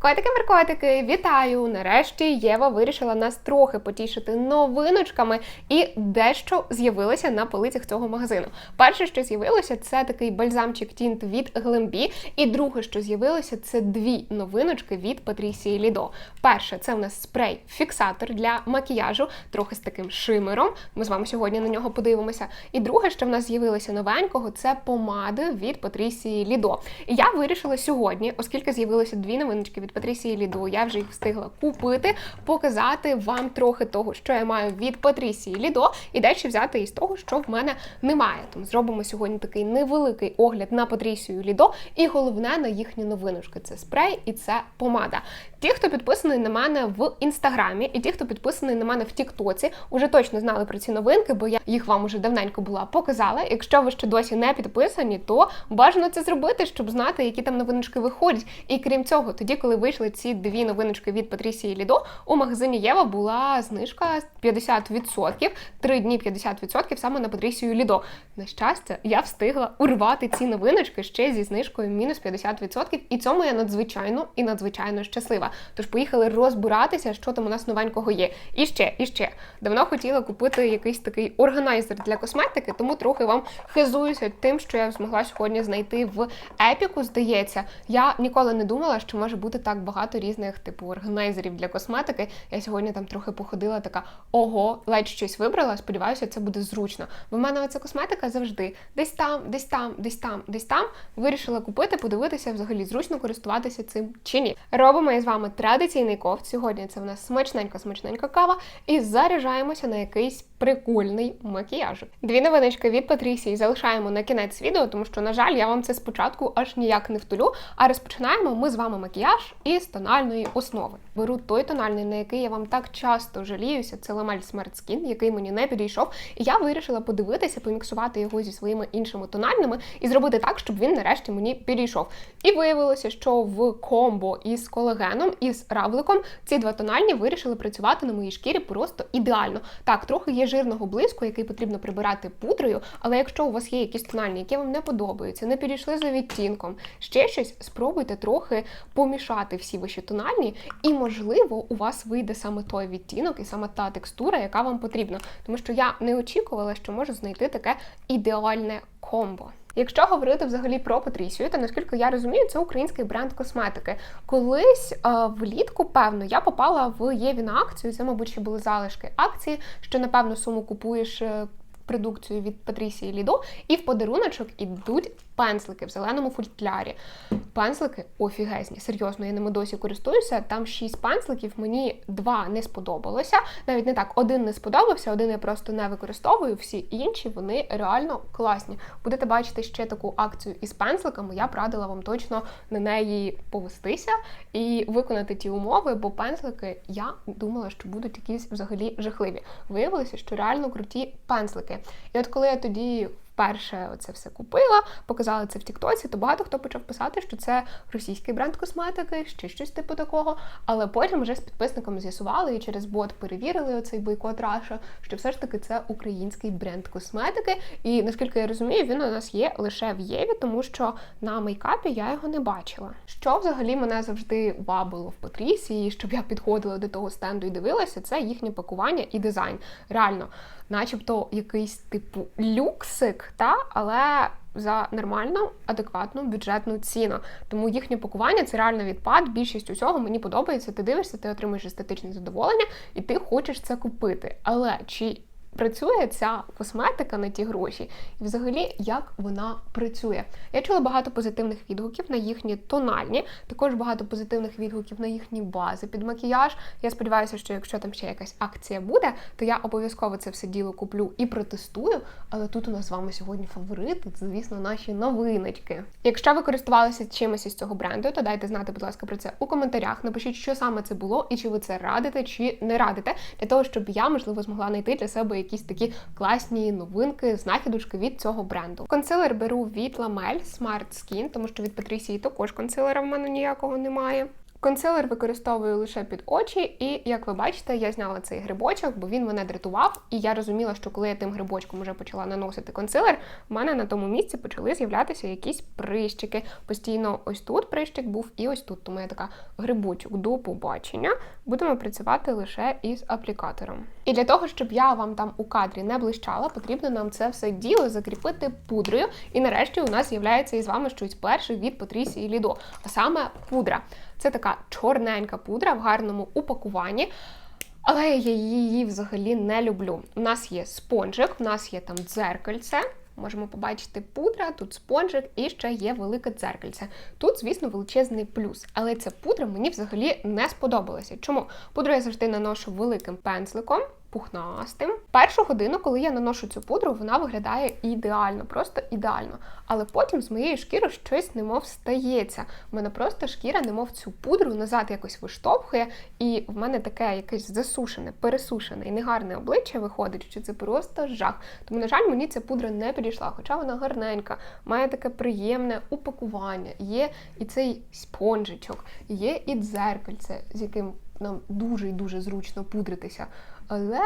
Котики-меркотики, вітаю! Нарешті Єва вирішила нас трохи потішити новиночками, і дещо з'явилося на полицях цього магазину. Перше, що з'явилося, це такий бальзамчик тінт від Глембі. І друге, що з'явилося, це дві новиночки від Патрісії Лідо. Перше, це в нас спрей-фіксатор для макіяжу, трохи з таким шимером. Ми з вами сьогодні на нього подивимося. І друге, що в нас з'явилося новенького, це помади від Патрісії Лідо. І я вирішила сьогодні, оскільки з'явилося дві новиночки від Патрісії Лідо, я вже їх встигла купити, показати вам трохи того, що я маю від Патрісії Лідо, і дещо взяти із того, що в мене немає. Тому зробимо сьогодні такий невеликий огляд на Патрісію Лідо, і головне на їхні новиночки це спрей і це помада. Ті, хто підписаний на мене в інстаграмі, і ті, хто підписаний на мене в Тіктоці, уже точно знали про ці новинки, бо я їх вам уже давненько була показала. Якщо ви ще досі не підписані, то бажано це зробити, щоб знати, які там новиночки виходять. І крім цього, тоді, коли вийшли ці дві новиночки від Патрісії Лідо, у магазині Єва була знижка 50%, три дні 50% саме на Патрісію Лідо. На щастя, я встигла урвати ці новиночки ще зі знижкою мінус 50%, і цьому я надзвичайно і надзвичайно щаслива. Тож поїхали розбиратися, що там у нас новенького є. І ще, і ще давно хотіла купити якийсь такий органайзер для косметики, тому трохи вам хизуюся тим, що я змогла сьогодні знайти в епіку. Здається, я ніколи не думала, що може бути так багато різних типу органайзерів для косметики. Я сьогодні там трохи походила, така ого, ледь щось вибрала. Сподіваюся, це буде зручно. В мене оця косметика завжди десь там, десь там, десь там, десь там. Вирішила купити, подивитися, взагалі зручно користуватися цим чи ні. Робимо із вами традиційний ковт. Сьогодні це в нас смачненька, смачненька кава, і заряджаємося на якийсь прикольний макіяж. Дві новиночки від Патрісії залишаємо на кінець відео, тому що, на жаль, я вам це спочатку аж ніяк не втулю. А розпочинаємо ми з вами макіяж із тональної основи. Беру той тональний, на який я вам так часто жаліюся. Це Lamel Smart Skin, який мені не підійшов. І я вирішила подивитися, поміксувати його зі своїми іншими тональними і зробити так, щоб він нарешті мені підійшов. І виявилося, що в комбо із колагеном і з равликом ці два тональні вирішили працювати на моїй шкірі просто ідеально. Так, трохи є жирного блиску, який потрібно прибирати пудрою, але якщо у вас є якісь тональні, які вам не подобаються, не підійшли за відтінком, ще щось, спробуйте трохи помішати всі ваші тональні, і, можливо, у вас вийде саме той відтінок і саме та текстура, яка вам потрібна. Тому що я не очікувала, що можу знайти таке ідеальне комбо. Якщо говорити взагалі про Патрісію, то наскільки я розумію, це український бренд косметики. Колись а, влітку, певно, я попала в Єві акцію. Це, мабуть, ще були залишки акції, що напевно суму купуєш. е, Продукцію від Патрісії Лідо, і в подаруночок ідуть пензлики в зеленому футлярі. Пензлики офігезні. Серйозно, я ними досі користуюся. Там шість пензликів, мені два не сподобалося. Навіть не так, один не сподобався, один я просто не використовую. Всі інші вони реально класні. Будете бачити ще таку акцію із пензликами. Я б радила вам точно на неї повестися і виконати ті умови, бо пензлики я думала, що будуть якісь взагалі жахливі. Виявилося, що реально круті пензлики. І от коли я тоді вперше це все купила, показала це в Тіктоці, то багато хто почав писати, що це російський бренд косметики, ще щось типу такого. Але потім вже з підписниками з'ясували і через бот перевірили оцей бойкот Раша, що все ж таки це український бренд косметики. І наскільки я розумію, він у нас є лише в Єві, тому що на мейкапі я його не бачила. Що взагалі мене завжди вабило в Патрісі, і щоб я підходила до того стенду і дивилася, це їхнє пакування і дизайн. Реально, начебто якийсь типу люксик, та але за нормальну, адекватну бюджетну ціну. Тому їхнє пакування це реально відпад. Більшість усього мені подобається. Ти дивишся, ти отримуєш естетичне задоволення, і ти хочеш це купити. Але чи працює ця косметика на ті гроші, і взагалі як вона працює. Я чула багато позитивних відгуків на їхні тональні, також багато позитивних відгуків на їхні бази під макіяж. Я сподіваюся, що якщо там ще якась акція буде, то я обов'язково це все діло куплю і протестую. Але тут у нас з вами сьогодні фаворити, це, звісно, наші новиночки. Якщо ви користувалися чимось із цього бренду, то дайте знати, будь ласка, про це у коментарях. Напишіть, що саме це було, і чи ви це радите, чи не радите, для того, щоб я, можливо, змогла знайти для себе якісь такі класні новинки, знахідочки від цього бренду. Консилер беру від Lamel Smart Skin, тому що від Патрісії також консилера в мене ніякого немає. Консилер використовую лише під очі, і як ви бачите, я зняла цей грибочок, бо він мене дратував, і я розуміла, що коли я тим грибочком вже почала наносити консилер, в мене на тому місці почали з'являтися якісь прищики. Постійно ось тут прищик був, і ось тут. Тому я така грибочок до побачення. Будемо працювати лише із аплікатором. І для того, щоб я вам там у кадрі не блищала, потрібно нам це все діло закріпити пудрою. І нарешті у нас з'являється із вами щось перше від Патрісії Лідо, а саме пудра. Це така чорненька пудра в гарному упакуванні. Але я її взагалі не люблю. У нас є спонжик, у нас є там дзеркальце. Можемо побачити пудра, тут спонжик і ще є велике дзеркальце. Тут, звісно, величезний плюс. Але ця пудра мені взагалі не сподобалася. Чому? Пудру я завжди наношу великим пензликом. Пухнастим. Першу годину, коли я наношу цю пудру, вона виглядає ідеально, просто ідеально. Але потім з моєї шкіри щось немов стається. У мене просто шкіра, немов цю пудру назад якось виштовхує, і в мене таке якесь засушене, пересушене і негарне обличчя виходить, що це просто жах. Тому, на жаль, мені ця пудра не підійшла, хоча вона гарненька, має таке приємне упакування. Є і цей спонжичок, є і дзеркальце, з яким нам дуже і дуже зручно пудритися. Але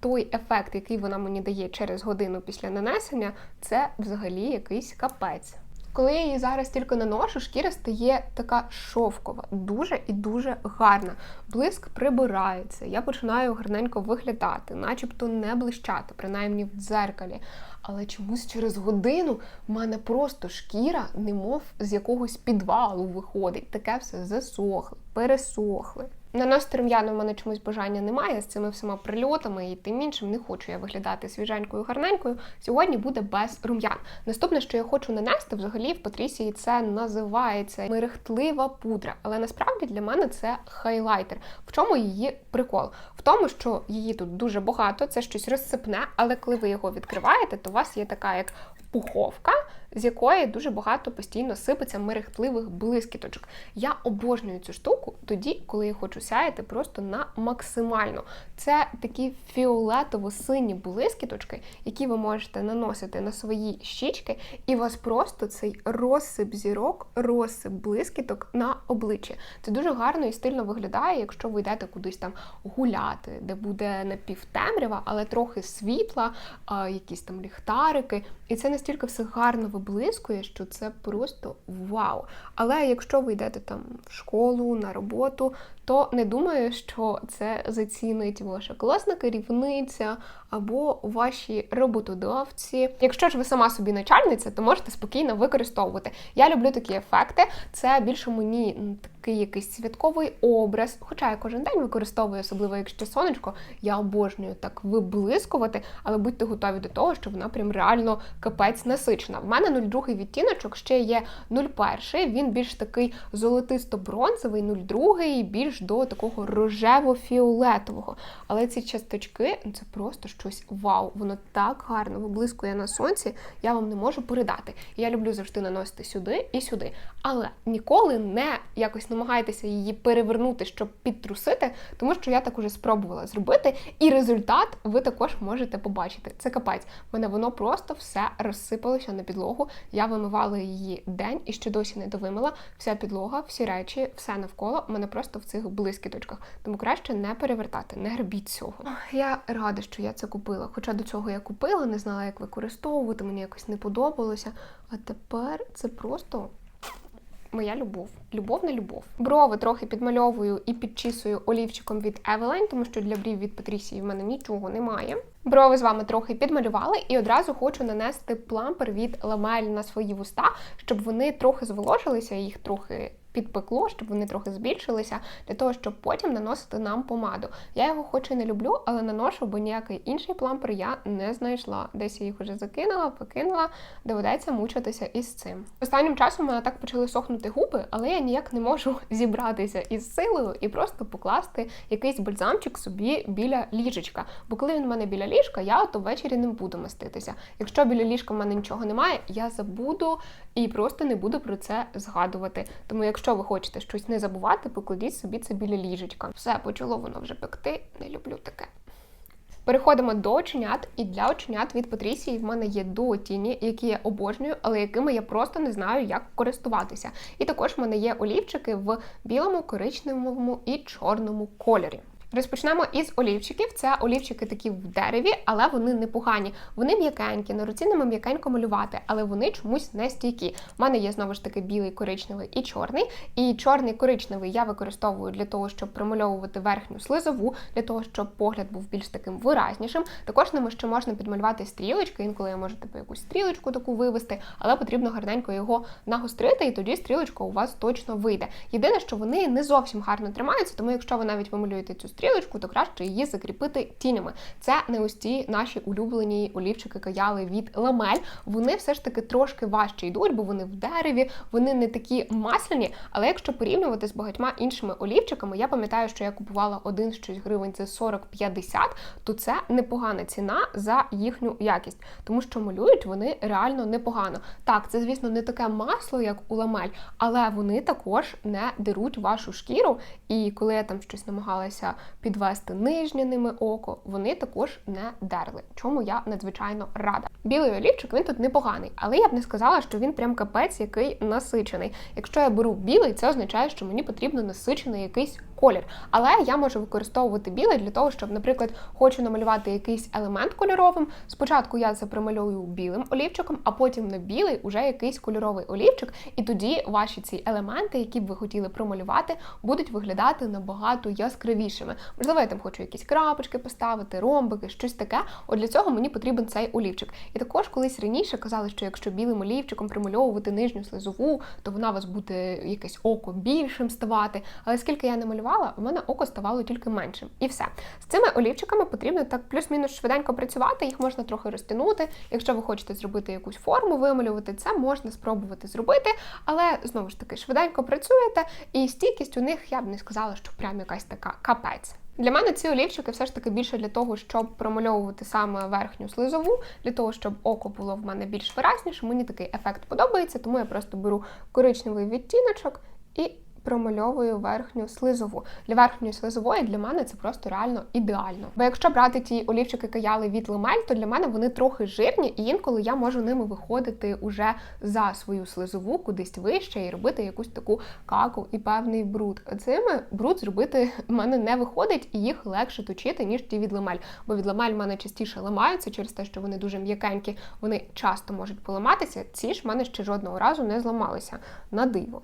той ефект, який вона мені дає через годину після нанесення, це взагалі якийсь капець. Коли я її зараз тільки наношу, шкіра стає така шовкова, дуже і дуже гарна. Блиск прибирається, я починаю гарненько виглядати, начебто не блищати, принаймні в дзеркалі. Але чомусь через годину в мене просто шкіра, немов з якогось підвалу виходить. Таке все засохле, пересохле. Наносити рум'яна в мене чомусь бажання немає з цими всіма прильотами, і тим іншим не хочу я виглядати свіженькою, гарненькою. Сьогодні буде без рум'ян. Наступне, що я хочу нанести, взагалі в Патрісії це називається мерехтлива пудра. Але насправді для мене це хайлайтер. В чому її прикол? В тому, що її тут дуже багато, це щось розсипне, але коли ви його відкриваєте, то у вас є така як пуховка, з якої дуже багато постійно сипеться мерехтливих блискіточок. Я обожнюю цю штуку тоді, коли я хочу сяяти просто на максимально. Це такі фіолетово-сині блискіточки, які ви можете наносити на свої щічки, і у вас просто цей розсип зірок, розсип блискіток на обличчі. Це дуже гарно і стильно виглядає, якщо ви йдете кудись там гуляти, де буде напівтемрява, але трохи світла, якісь там ліхтарики. І це настільки все гарно виблискує, що це просто вау. Але якщо ви йдете там в школу, на роботу, то не думаю, що це зацінить ваша класна керівниця або ваші роботодавці. Якщо ж ви сама собі начальниця, то можете спокійно використовувати. Я люблю такі ефекти. Це більше мені такий якийсь святковий образ. Хоча я кожен день використовую, особливо якщо сонечко, я обожнюю так виблискувати, але будьте готові до того, що вона прям реально капець насичена. В мене 02 відтіночок ще є 01, Він більш такий золотисто-бронзовий, 02 більш до такого рожево-фіолетового. Але ці часточки це просто щось вау. Воно так гарно виблискує на сонці, я вам не можу передати. Я люблю завжди наносити сюди і сюди. Але ніколи не якось намагайтеся її перевернути, щоб підтрусити, тому що я так уже спробувала зробити, і результат ви також можете побачити. Це капець. В мене воно просто все розсипалося на підлогу. Я вимивала її день і ще досі не довимила. Вся підлога, всі речі, все навколо в мене просто в цих блискіточках. Тому краще не перевертати, не гребіть цього. Я рада, що я це купила. Хоча до цього я купила, не знала, як використовувати, мені якось не подобалося. А тепер це просто. Моя любов, любов на любов. Брови трохи підмальовую і підчісую олівчиком від Eveline, тому що для брів від Патрісії в мене нічого немає. Брови з вами трохи підмалювали, і одразу хочу нанести плампер від ламель на свої вуста, щоб вони трохи зволожилися, їх трохи підпекло, щоб вони трохи збільшилися, для того, щоб потім наносити нам помаду. Я його хоч і не люблю, але наношу, бо ніякий інший плампер я не знайшла. Десь я їх вже закинула, покинула, доведеться мучитися із цим. Останнім часом мене так почали сохнути губи, але я ніяк не можу зібратися із силою і просто покласти якийсь бальзамчик собі біля ліжечка. Бо коли він в мене біля ліжка, я то ввечері не буду маститися. Якщо біля ліжка в мене нічого немає, я забуду і просто не буду про це згадувати. Тому, якщо ви хочете щось не забувати, покладіть собі це біля ліжечка. Все, почало воно вже пекти. Не люблю таке. Переходимо до оченят, і для оченят від Патрісії в мене є дуотіні, які я обожнюю, але якими я просто не знаю, як користуватися. І також в мене є олівчики в білому, коричневому і чорному кольорі. Розпочнемо із олівчиків. Це олівчики такі в дереві, але вони непогані. Вони м'якенькі, на руці ними м'якенько малювати, але вони чомусь не стійкі. У мене є знову ж таки білий, коричневий і чорний. І чорний коричневий я використовую для того, щоб промальовувати верхню слизову, для того, щоб погляд був більш таким виразнішим. Також ними ще можна підмалювати стрілочки. Інколи я можу типу якусь стрілочку таку вивести, але потрібно гарненько його нагострити, і тоді стрілочка у вас точно вийде. Єдине, що вони не зовсім гарно тримаються, тому якщо ви навіть вималюєте цю стрілочку, то краще її закріпити тінями. Це не ось ті наші улюблені олівчики каяли від ламель. Вони все ж таки трошки важче йдуть, бо вони в дереві, вони не такі масляні. Але якщо порівнювати з багатьма іншими олівчиками, я пам'ятаю, що я купувала один 6 гривень це 40-50, то це непогана ціна за їхню якість, тому що малюють вони реально непогано. Так, це звісно не таке масло, як у ламель, але вони також не деруть вашу шкіру. І коли я там щось намагалася підвести нижнє ними око, вони також не дерли, чому я надзвичайно рада. Білий олівчик він тут непоганий, але я б не сказала, що він прям капець який насичений. Якщо я беру білий, це означає, що мені потрібно насичений якийсь колір. Але я можу використовувати білий для того, щоб, наприклад, хочу намалювати якийсь елемент кольоровим. Спочатку я це прималюю білим олівчиком, а потім на білий уже якийсь кольоровий олівчик, і тоді ваші ці елементи, які б ви хотіли промалювати, будуть виглядати набагато яскравішими. Можливо, я там хочу якісь крапочки поставити, ромбики, щось таке. От для цього мені потрібен цей олівчик. І також колись раніше казали, що якщо білим олівчиком примальовувати нижню слизову, то вона у вас буде якесь око більшим ставати. Але скільки я не малювала, у мене око ставало тільки меншим. І все. З цими олівчиками потрібно так плюс-мінус швиденько працювати, їх можна трохи розтягнути. Якщо ви хочете зробити якусь форму, вималювати, це можна спробувати зробити, але знову ж таки швиденько працюєте, і стійкість у них я б не сказала, що прям якась така капець. Для мене ці олівчики все ж таки більше для того, щоб промальовувати саме верхню слизову, для того, щоб око було в мене більш виразніше. Мені такий ефект подобається, тому я просто беру коричневий відтіночок і промальовую верхню слизову. Для верхньої слизової для мене це просто реально ідеально. Бо якщо брати ті олівчики каяли від Лемель, то для мене вони трохи жирні, і інколи я можу ними виходити уже за свою слизову кудись вище і робити якусь таку каку і певний бруд. Цими бруд зробити в мене не виходить, і їх легше точити, ніж ті від Лемель. Бо від Лемель в мене частіше ламаються через те, що вони дуже м'якенькі, вони часто можуть поламатися. Ці ж в мене ще жодного разу не зламалися на диво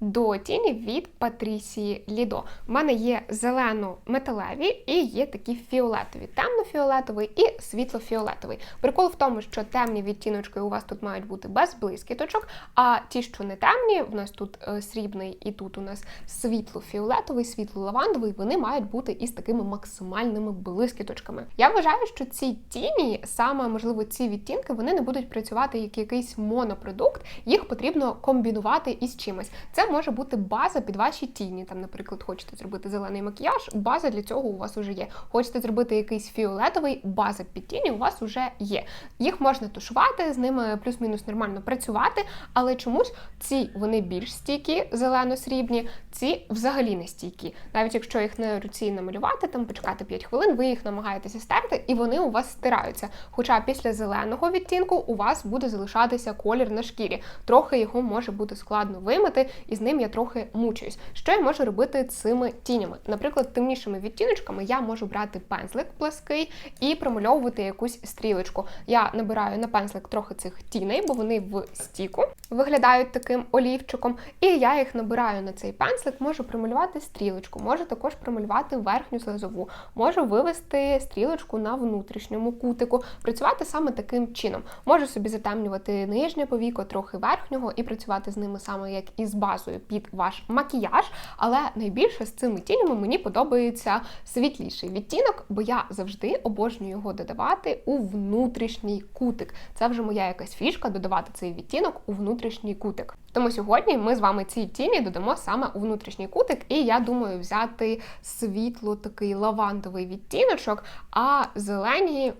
до тіні від Патрісії Лідо. У мене є зелено-металеві і є такі фіолетові, темно-фіолетовий і світло-фіолетовий. Прикол в тому, що темні відтіночки у вас тут мають бути без блискіточок, а ті, що не темні, у нас тут е, срібний і тут у нас світло-фіолетовий, світло-лавандовий, вони мають бути із такими максимальними блискіточками. Я вважаю, що ці тіні, саме можливо, ці відтінки, вони не будуть працювати як якийсь монопродукт, їх потрібно комбінувати із чимось. Це може бути база під ваші тіні. Там, наприклад, хочете зробити зелений макіяж, база для цього у вас вже є. Хочете зробити якийсь фіолетовий, база під тіні у вас вже є. Їх можна тушувати, з ними плюс-мінус нормально працювати, але чомусь ці вони більш стійкі, зелено-срібні, ці взагалі не стійкі. Навіть якщо їх на руці намалювати, там почекати 5 хвилин, ви їх намагаєтеся стерти, і вони у вас стираються. Хоча після зеленого відтінку у вас буде залишатися колір на шкірі. Трохи його може бути складно вимити, і з ним я трохи мучуюсь. Що я можу робити цими тінями? Наприклад, темнішими відтіночками я можу брати пензлик плаский і промальовувати якусь стрілочку. Я набираю на пензлик трохи цих тіней, бо вони в стіку виглядають таким олівчиком. І я їх набираю на цей пензлик, можу промалювати стрілочку, можу також промалювати верхню слизову, можу вивести стрілочку на внутрішньому кутику, працювати саме таким чином. Можу собі затемнювати нижнє повіко, трохи верхнього, і працювати з ними саме як із базою базою під ваш макіяж, але найбільше з цими тінями мені подобається світліший відтінок, бо я завжди обожнюю його додавати у внутрішній кутик. Це вже моя якась фішка додавати цей відтінок у внутрішній кутик. Тому сьогодні ми з вами ці тіні додамо саме у внутрішній кутик, і я думаю взяти світло такий лавандовий відтіночок, а зелені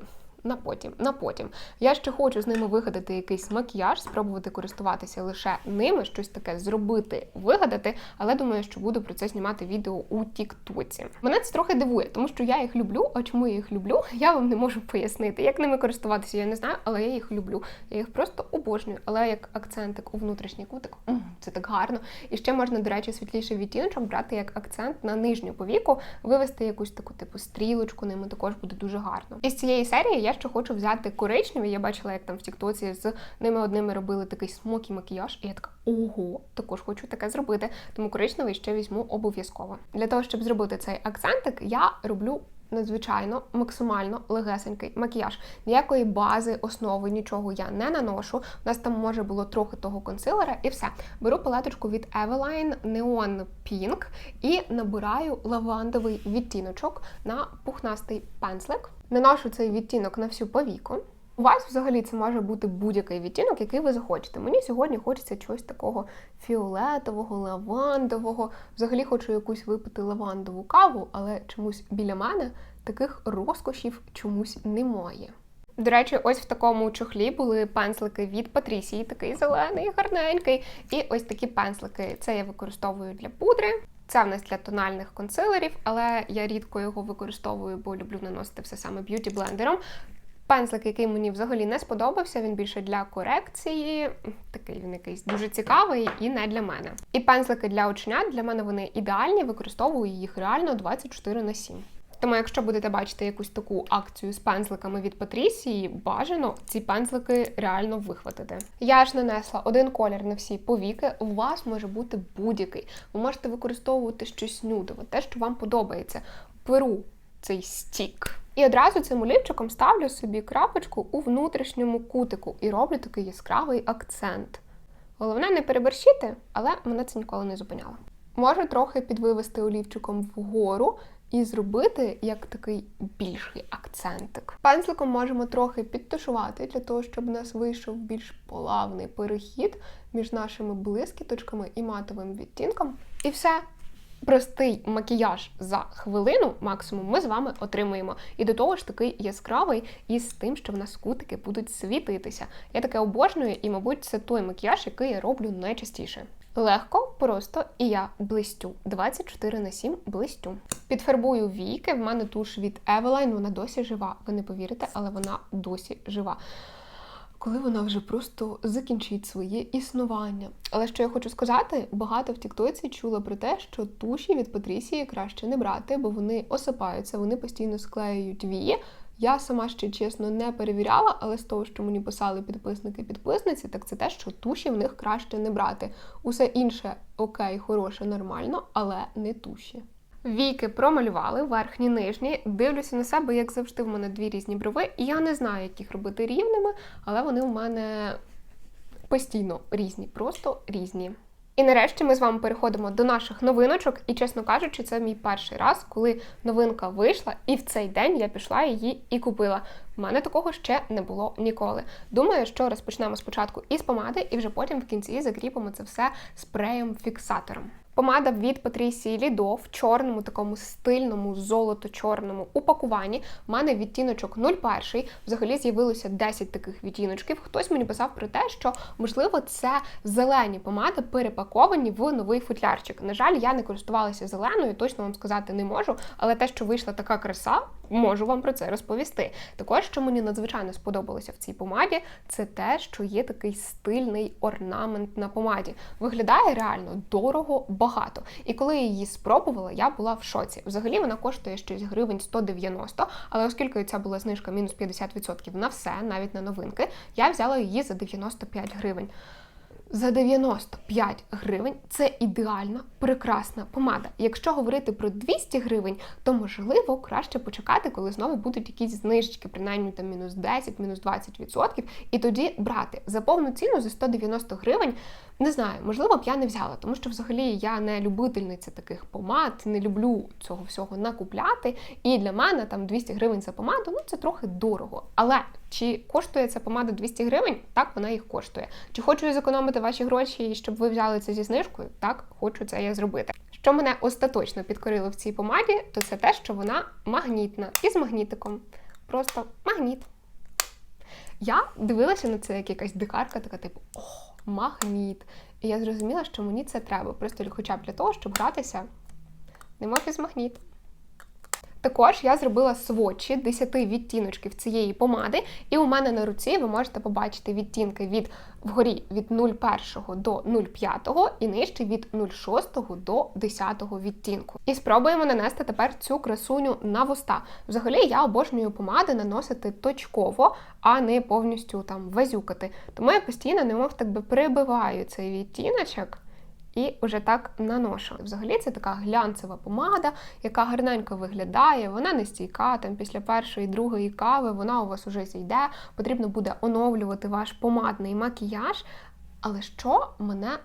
на потім. На потім. Я ще хочу з ними вигадати якийсь макіяж, спробувати користуватися лише ними, щось таке зробити, вигадати, але думаю, що буду про це знімати відео у Тіктоці. Мене це трохи дивує, тому що я їх люблю. А чому я їх люблю? Я вам не можу пояснити. Як ними користуватися, я не знаю, але я їх люблю. Я їх просто обожнюю. Але як акцентик у внутрішній кутик, це так гарно. І ще можна, до речі, світліший відтіночок брати як акцент на нижню повіку, вивести якусь таку типу стрілочку ними також буде дуже гарно. Із цієї серії я ще хочу взяти коричневі. Я бачила, як там в Тіктоці з ними одними робили такий смокі макіяж, і я така ого, також хочу таке зробити. Тому коричневий ще візьму обов'язково. Для того, щоб зробити цей акцентик, я роблю. Надзвичайно максимально легесенький макіяж. Ніякої бази, основи, нічого я не наношу. У нас там може було трохи того консилера, і все. Беру палеточку від Eveline Neon Pink і набираю лавандовий відтіночок на пухнастий пензлик. Наношу цей відтінок на всю повіку. У вас взагалі це може бути будь-який відтінок, який ви захочете. Мені сьогодні хочеться чогось такого фіолетового, лавандового. Взагалі хочу якусь випити лавандову каву, але чомусь біля мене таких розкошів чомусь немає. До речі, ось в такому чохлі були пензлики від Патрісії, такий зелений, гарненький. І ось такі пензлики. Це я використовую для пудри. Це в нас для тональних консилерів, але я рідко його використовую, бо люблю наносити все саме б'юті блендером. Пензлик, який мені взагалі не сподобався, він більше для корекції. Такий він якийсь дуже цікавий і не для мене. І пензлики для оченят для мене вони ідеальні, використовую їх реально 24 на 7. Тому, якщо будете бачити якусь таку акцію з пензликами від Патрісії, бажано ці пензлики реально вихватити. Я ж нанесла один колір на всі повіки. У вас може бути будь-який. Ви можете використовувати щось нюдове, те, що вам подобається. Беру цей стік. І одразу цим олівчиком ставлю собі крапочку у внутрішньому кутику і роблю такий яскравий акцент. Головне не переборщити, але мене це ніколи не зупиняло. Можу трохи підвивести олівчиком вгору і зробити як такий більший акцентик. Пензликом можемо трохи підтушувати для того, щоб у нас вийшов більш плавний перехід між нашими блискіточками і матовим відтінком. І все. Простий макіяж за хвилину максимум ми з вами отримуємо. І до того ж такий яскравий із тим, що в нас кутики будуть світитися. Я таке обожнюю, і, мабуть, це той макіяж, який я роблю найчастіше. Легко, просто і я блистю. 24 на 7 блистю. Підфарбую війки. В мене туш від Eveline, вона досі жива. Ви не повірите, але вона досі жива. Коли вона вже просто закінчить своє існування. Але що я хочу сказати, багато в Тіктоці чула про те, що туші від Патрісії краще не брати, бо вони осипаються, вони постійно склеюють вії. Я сама ще чесно не перевіряла, але з того, що мені писали підписники підписниці, так це те, що туші в них краще не брати. Усе інше окей, хороше, нормально, але не туші. Віки промалювали, верхні, нижні. Дивлюся на себе, як завжди, в мене дві різні брови, і я не знаю, як їх робити рівними, але вони у мене постійно різні, просто різні. І нарешті ми з вами переходимо до наших новиночок. І, чесно кажучи, це мій перший раз, коли новинка вийшла, і в цей день я пішла її і купила. У мене такого ще не було ніколи. Думаю, що розпочнемо спочатку із помади, і вже потім в кінці закріпимо це все спреєм-фіксатором. Помада від Патрісії Лідо в чорному, такому стильному, золото-чорному упакуванні. У мене відтіночок 01. Взагалі з'явилося 10 таких відтіночків. Хтось мені писав про те, що можливо це зелені помади перепаковані в новий футлярчик. На жаль, я не користувалася зеленою, точно вам сказати не можу. Але те, що вийшла така краса, можу вам про це розповісти. Також, що мені надзвичайно сподобалося в цій помаді, це те, що є такий стильний орнамент на помаді. Виглядає реально дорого, багато. І коли я її спробувала, я була в шоці. Взагалі вона коштує щось гривень 190, але оскільки ця була знижка мінус 50% на все, навіть на новинки, я взяла її за 95 гривень. За 95 гривень це ідеальна, прекрасна помада. Якщо говорити про 200 гривень, то можливо краще почекати, коли знову будуть якісь знижечки, принаймні там мінус 10, мінус 20%, і тоді брати за повну ціну за 190 гривень. Не знаю, можливо б я не взяла, тому що взагалі я не любительниця таких помад, не люблю цього всього накупляти. І для мене там 200 гривень за помаду, ну це трохи дорого. Але чи коштує ця помада 200 гривень? Так, вона їх коштує. Чи хочу я зекономити ваші гроші, щоб ви взяли це зі знижкою? Так, хочу це я зробити. Що мене остаточно підкорило в цій помаді, то це те, що вона магнітна і з магнітиком. Просто магніт. Я дивилася на це як якась дикарка, така типу, о, магніт. І я зрозуміла, що мені це треба, просто хоча б для того, щоб гратися, немов із магніт. Також я зробила сводчі 10 відтіночків цієї помади, і у мене на руці ви можете побачити відтінки від вгорі від 0,1 до 0,5 і нижче від 0,6 до 10 відтінку. І спробуємо нанести тепер цю красуню на вуста. Взагалі я обожнюю помади наносити точково, а не повністю там вазюкати. Тому я постійно, немов так би прибиваю цей відтіночок. І вже так наношу. Взагалі це така глянцева помада, яка гарненько виглядає, вона не стійка. Там після першої, другої кави вона у вас уже зійде. Потрібно буде оновлювати ваш помадний макіяж. Але що мене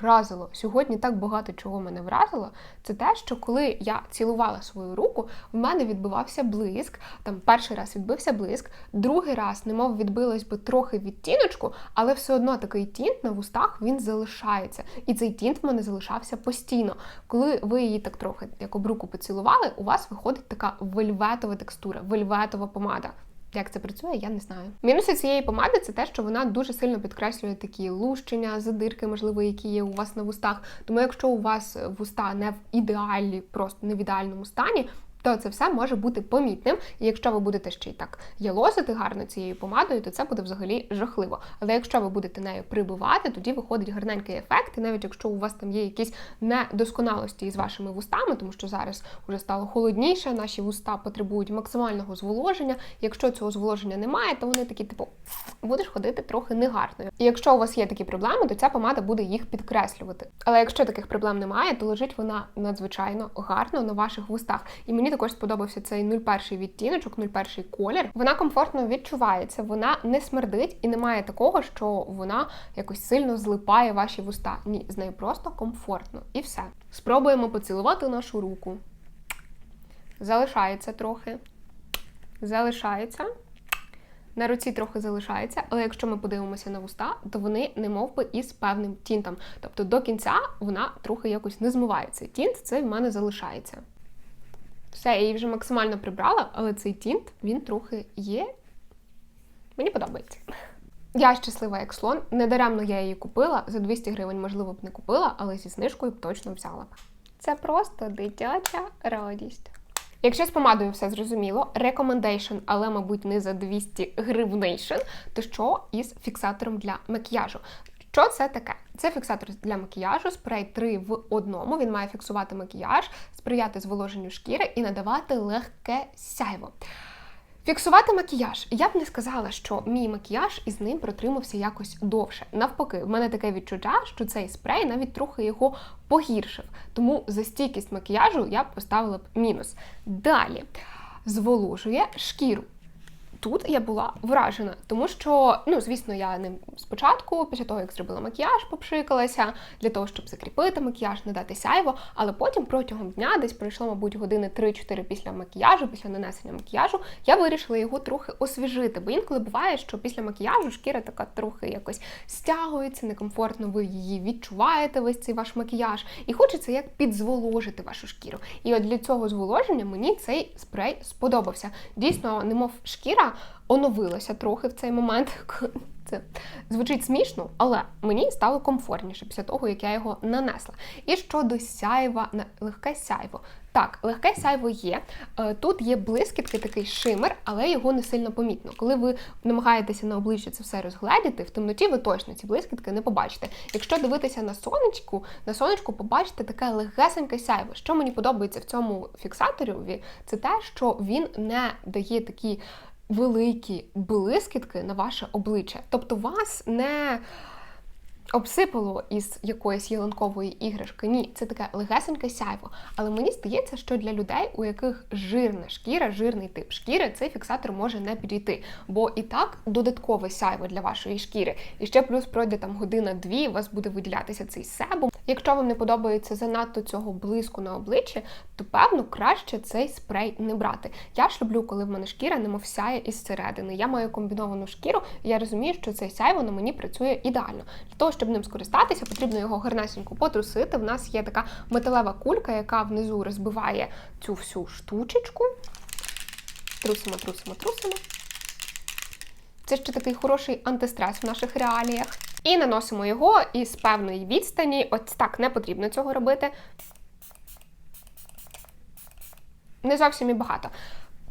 вразило? Сьогодні так багато чого мене вразило. Це те, що коли я цілувала свою руку, в мене відбивався блиск. Там перший раз відбився блиск, другий раз, немов відбилось би трохи відтіночку, але все одно такий тінт на вустах він залишається. І цей тінт в мене залишався постійно. Коли ви її так трохи як об руку поцілували, у вас виходить така вельветова текстура, вельветова помада. Як це працює, я не знаю. Мінуси цієї помади це те, що вона дуже сильно підкреслює такі лущення, задирки, можливо, які є у вас на вустах. Тому якщо у вас вуста не в ідеалі, просто не в ідеальному стані. То це все може бути помітним, і якщо ви будете ще й так ялозити гарно цією помадою, то це буде взагалі жахливо. Але якщо ви будете нею прибивати, тоді виходить гарненький ефект. І навіть якщо у вас там є якісь недосконалості із вашими вустами, тому що зараз вже стало холодніше, наші вуста потребують максимального зволоження. Якщо цього зволоження немає, то вони такі, типу, будеш ходити трохи негарною. І якщо у вас є такі проблеми, то ця помада буде їх підкреслювати. Але якщо таких проблем немає, то лежить вона надзвичайно гарно на ваших вустах. І мені також сподобався цей 01 відтіночок, 01 колір. Вона комфортно відчувається, вона не смердить і немає такого, що вона якось сильно злипає ваші вуста. Ні, з нею просто комфортно. І все. Спробуємо поцілувати нашу руку. Залишається трохи. Залишається. На руці трохи залишається, але якщо ми подивимося на вуста, то вони не мов би із певним тінтом. Тобто до кінця вона трохи якось не змивається. Тінт це в мене залишається. Все, я її вже максимально прибрала, але цей тінт, він трохи є. Мені подобається. Я щаслива, як слон. Недаремно я її купила. За 200 гривень, можливо, б не купила, але зі знижкою б точно взяла. Це просто дитяча радість. Якщо з помадою все зрозуміло, recommendation, але, мабуть, не за 200 гривнейшн, то що із фіксатором для макіяжу? Що це таке? Це фіксатор для макіяжу, спрей 3 в одному. Він має фіксувати макіяж, сприяти зволоженню шкіри і надавати легке сяйво. Фіксувати макіяж. Я б не сказала, що мій макіяж із ним протримався якось довше. Навпаки, в мене таке відчуття, що цей спрей навіть трохи його погіршив. Тому за стійкість макіяжу я б поставила б мінус. Далі зволожує шкіру тут я була вражена, тому що, ну, звісно, я ним спочатку, після того, як зробила макіяж, попшикалася для того, щоб закріпити макіяж, не дати сяйво, але потім протягом дня, десь пройшло, мабуть, години 3-4 після макіяжу, після нанесення макіяжу, я вирішила його трохи освіжити. Бо інколи буває, що після макіяжу шкіра така трохи якось стягується, некомфортно, ви її відчуваєте, весь цей ваш макіяж, і хочеться як підзволожити вашу шкіру. І от для цього зволоження мені цей спрей сподобався. Дійсно, немов шкіра оновилася трохи в цей момент. Це звучить смішно, але мені стало комфортніше після того, як я його нанесла. І щодо сяйва, легке сяйво. Так, легке сяйво є. Е, тут є блискітки, такий шимер, але його не сильно помітно. Коли ви намагаєтеся на обличчі це все розгледіти, в темноті ви точно ці блискітки не побачите. Якщо дивитися на сонечку, на сонечку побачите таке легесеньке сяйво. Що мені подобається в цьому фіксаторі, це те, що він не дає такі великі блискітки на ваше обличчя. Тобто вас не обсипало із якоїсь ялинкової іграшки. Ні, це таке легесеньке сяйво. Але мені здається, що для людей, у яких жирна шкіра, жирний тип шкіри, цей фіксатор може не підійти. Бо і так додаткове сяйво для вашої шкіри. І ще плюс пройде там година-дві, у вас буде виділятися цей себум. Якщо вам не подобається занадто цього блиску на обличчі, то певно краще цей спрей не брати. Я ж люблю, коли в мене шкіра немов сяє із середини. Я маю комбіновану шкіру, і я розумію, що цей сяйво на мені працює ідеально. Для того, щоб ним скористатися, потрібно його гарнесенько потрусити. В нас є така металева кулька, яка внизу розбиває цю всю штучечку. Трусимо, трусимо, трусимо. Це ще такий хороший антистрес в наших реаліях. І наносимо його із певної відстані. Ось так не потрібно цього робити. Не зовсім і багато.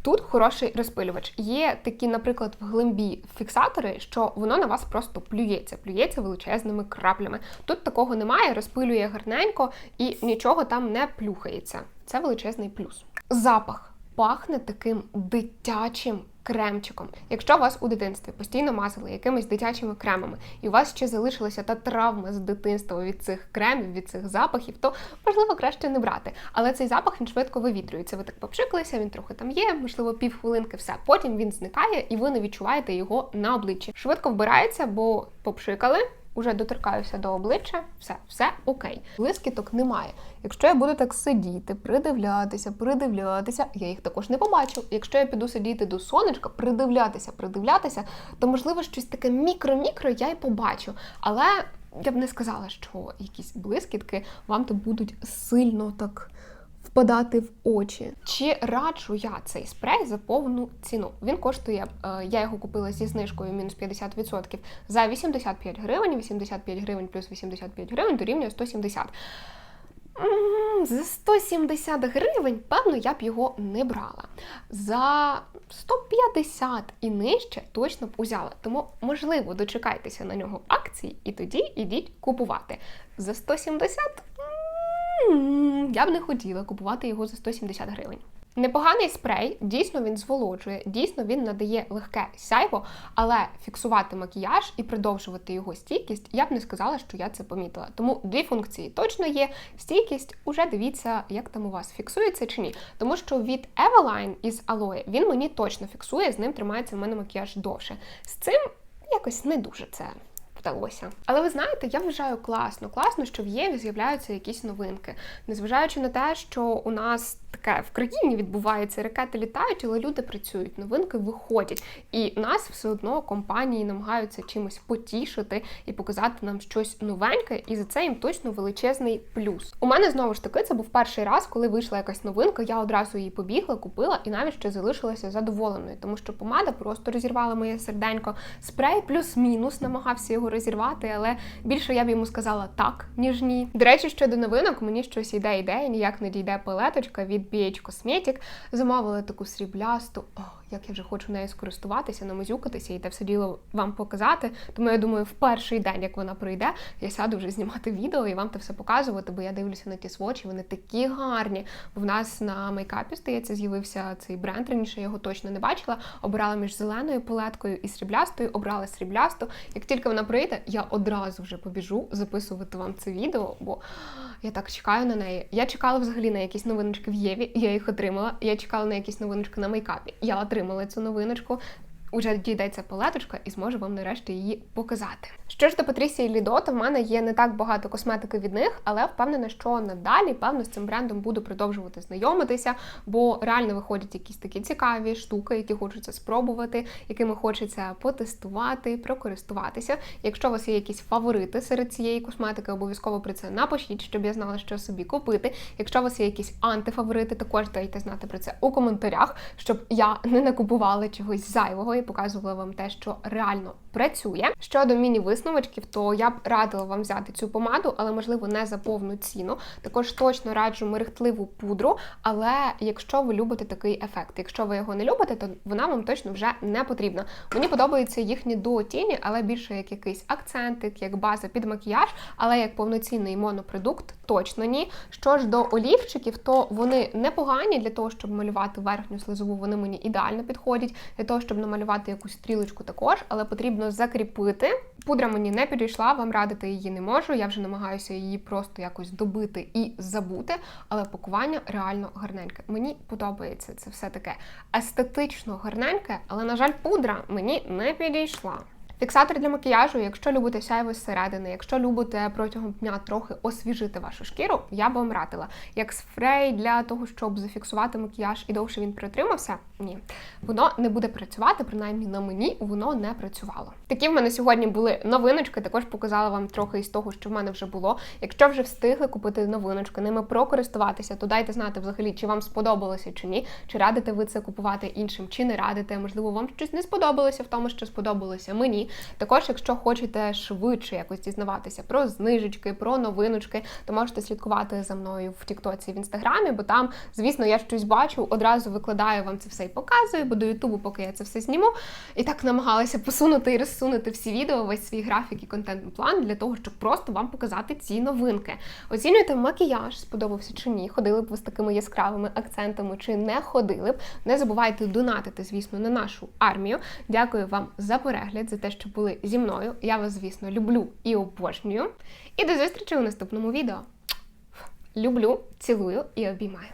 Тут хороший розпилювач. Є такі, наприклад, в глимбі фіксатори, що воно на вас просто плюється, плюється величезними краплями. Тут такого немає, розпилює гарненько і нічого там не плюхається. Це величезний плюс. Запах пахне таким дитячим кремчиком. Якщо вас у дитинстві постійно мазали якимись дитячими кремами, і у вас ще залишилася та травма з дитинства від цих кремів, від цих запахів, то можливо краще не брати. Але цей запах він швидко вивітрюється. Ви так попшиклися, він трохи там є, можливо, півхвилинки, все. Потім він зникає, і ви не відчуваєте його на обличчі. Швидко вбирається, бо попшикали. Уже доторкаюся до обличчя, все, все окей. Блискіток немає. Якщо я буду так сидіти, придивлятися, придивлятися, я їх також не побачу. Якщо я піду сидіти до сонечка, придивлятися, придивлятися, то можливо щось таке мікро-мікро я й побачу. Але я б не сказала, що якісь блискітки вам то будуть сильно так. Впадати в очі. Чи раджу я цей спрей за повну ціну? Він коштує, е, я його купила зі знижкою мінус 50% за 85 гривень. 85 гривень плюс 85 гривень дорівнює 170. За 170 гривень, певно, я б його не брала. За 150 і нижче точно б узяла. Тому, можливо, дочекайтеся на нього акції і тоді ідіть купувати. За 170 м, я б не хотіла купувати його за 170 гривень. Непоганий спрей, дійсно він зволоджує, дійсно він надає легке сяйво, але фіксувати макіяж і продовжувати його стійкість, я б не сказала, що я це помітила. Тому дві функції точно є. Стійкість уже дивіться, як там у вас фіксується чи ні. Тому що від Eveline із Aloe він мені точно фіксує, з ним тримається в мене макіяж довше. З цим якось не дуже це вдалося. Але ви знаєте, я вважаю класно, класно, що в Єві з'являються якісь новинки, незважаючи на те, що у нас таке в країні відбувається, ракети літають, але люди працюють, новинки виходять. І нас все одно компанії намагаються чимось потішити і показати нам щось новеньке, і за це їм точно величезний плюс. У мене знову ж таки це був перший раз, коли вийшла якась новинка. Я одразу її побігла, купила і навіть ще залишилася задоволеною, тому що помада просто розірвала моє серденько. Спрей плюс-мінус намагався його розірвати, але більше я б йому сказала так, ніж ні. До речі, щодо новинок, мені щось йде ідея, ніяк не дійде палеточка від BH Cosmetic. Замовили таку сріблясту. О, як я вже хочу нею скористуватися, намазюкатися і те все діло вам показати. Тому я думаю, в перший день, як вона пройде, я сяду вже знімати відео і вам це все показувати, бо я дивлюся на ті свочі, вони такі гарні. Бо в нас на мейкапі, здається, з'явився цей бренд. Раніше я його точно не бачила. Обирала між зеленою палеткою і сріблястою, обрала сріблясту. Як тільки вона прийде, я одразу вже побіжу записувати вам це відео, бо я так чекаю на неї. Я чекала взагалі на якісь новиночки в Єві, я їх отримала. Я чекала на якісь новиночки на мейкапі. Я отримала цю новиночку. Уже дійдеться палеточка і зможу вам нарешті її показати. Що ж до Патрісії Лідо, то в мене є не так багато косметики від них, але впевнена, що надалі, певно, з цим брендом буду продовжувати знайомитися, бо реально виходять якісь такі цікаві штуки, які хочеться спробувати, якими хочеться потестувати, прокористуватися. Якщо у вас є якісь фаворити серед цієї косметики, обов'язково про це напишіть, щоб я знала, що собі купити. Якщо у вас є якісь антифаворити, також дайте знати про це у коментарях, щоб я не накупувала чогось зайвого показувала вам те, що реально працює. Щодо міні-висновочків, то я б радила вам взяти цю помаду, але можливо не за повну ціну. Також точно раджу мерехтливу пудру. Але якщо ви любите такий ефект, якщо ви його не любите, то вона вам точно вже не потрібна. Мені подобаються їхні дуотіні, але більше як якийсь акцентик, як база під макіяж, але як повноцінний монопродукт, точно ні. Що ж до олівчиків, то вони непогані для того, щоб малювати верхню слизову, вони мені ідеально підходять. Для того, щоб намалювати якусь стрілочку також, але потрібно закріпити. Пудра мені не підійшла, вам радити її не можу. Я вже намагаюся її просто якось добити і забути, але пакування реально гарненьке. Мені подобається це все таке естетично гарненьке, але, на жаль, пудра мені не підійшла. Фіксатор для макіяжу, якщо любите сяйво зсередини, якщо любите протягом дня трохи освіжити вашу шкіру, я б вам радила. Як спрей для того, щоб зафіксувати макіяж і довше він протримався, ні. Воно не буде працювати, принаймні на мені воно не працювало. Такі в мене сьогодні були новиночки. Також показала вам трохи із того, що в мене вже було. Якщо вже встигли купити новиночки, ними прокористуватися, то дайте знати взагалі, чи вам сподобалося чи ні, чи радите ви це купувати іншим, чи не радите. Можливо, вам щось не сподобалося в тому, що сподобалося мені. Також, якщо хочете швидше якось дізнаватися про знижечки, про новиночки, то можете слідкувати за мною в Тіктоці в інстаграмі, бо там, звісно, я щось бачу, одразу викладаю вам це все і показую, бо до Ютубу, поки я це все зніму, і так намагалася посунути і розсунути всі відео, весь свій графік і контентний план для того, щоб просто вам показати ці новинки. Оцінюйте макіяж, сподобався чи ні. Ходили б ви з такими яскравими акцентами, чи не ходили б. Не забувайте донатити, звісно, на нашу армію. Дякую вам за перегляд, за те, що були зі мною. Я вас, звісно, люблю і обожнюю. І до зустрічі у наступному відео. Люблю, цілую і обіймаю.